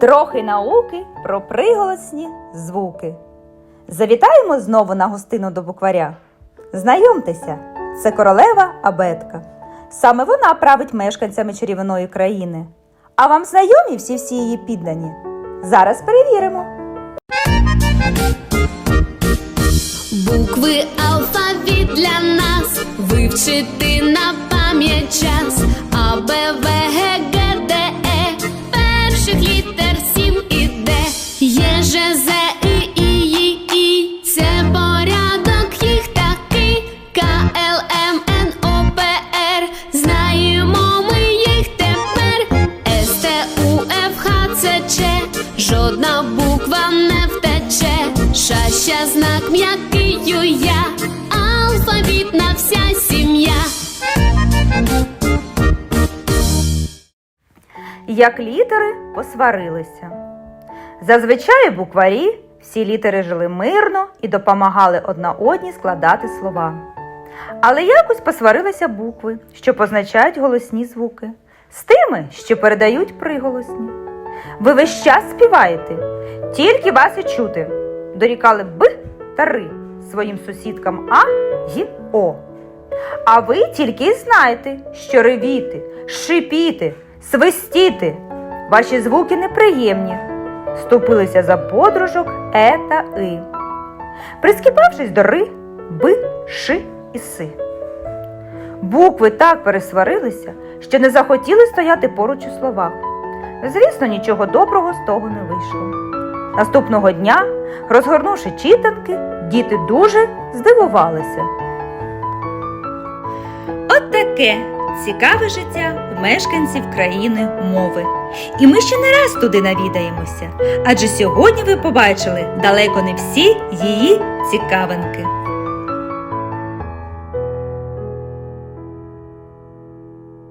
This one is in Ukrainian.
Трохи науки про приголосні звуки. Завітаємо знову на гостину до букваря. Знайомтеся, це королева Абетка. Саме вона править мешканцями чарівної країни. А вам знайомі всі всі її піддані? Зараз перевіримо. Букви алфавіт для нас вивчити на пам'ять час А, Є, Ж, І, І, І, І. Це порядок їх такий. К, Л, М, Знаємо ми їх тепер. С, Ф, Х, Жодна буква не втече. Шаща знак м'який ю, Алфавітна вся сім'я. Як літери посварилися. Зазвичай букварі всі літери жили мирно і допомагали одна одній складати слова. Але якось посварилися букви, що позначають голосні звуки, з тими, що передають приголосні. Ви весь час співаєте, тільки вас і чути. Дорікали Б та Ри своїм сусідкам А й О. А ви тільки знаєте, що ревіти, шипіти, свистіти. Ваші звуки неприємні. Ступилися за подружок Е та И. Прискіпавшись до Ри, Б, Ши і Си. Букви так пересварилися, що не захотіли стояти поруч у словах. Звісно, нічого доброго з того не вийшло. Наступного дня, розгорнувши читанки, діти дуже здивувалися. От таке цікаве життя мешканців країни мови. І ми ще не раз туди навідаємося, адже сьогодні ви побачили далеко не всі її цікавинки.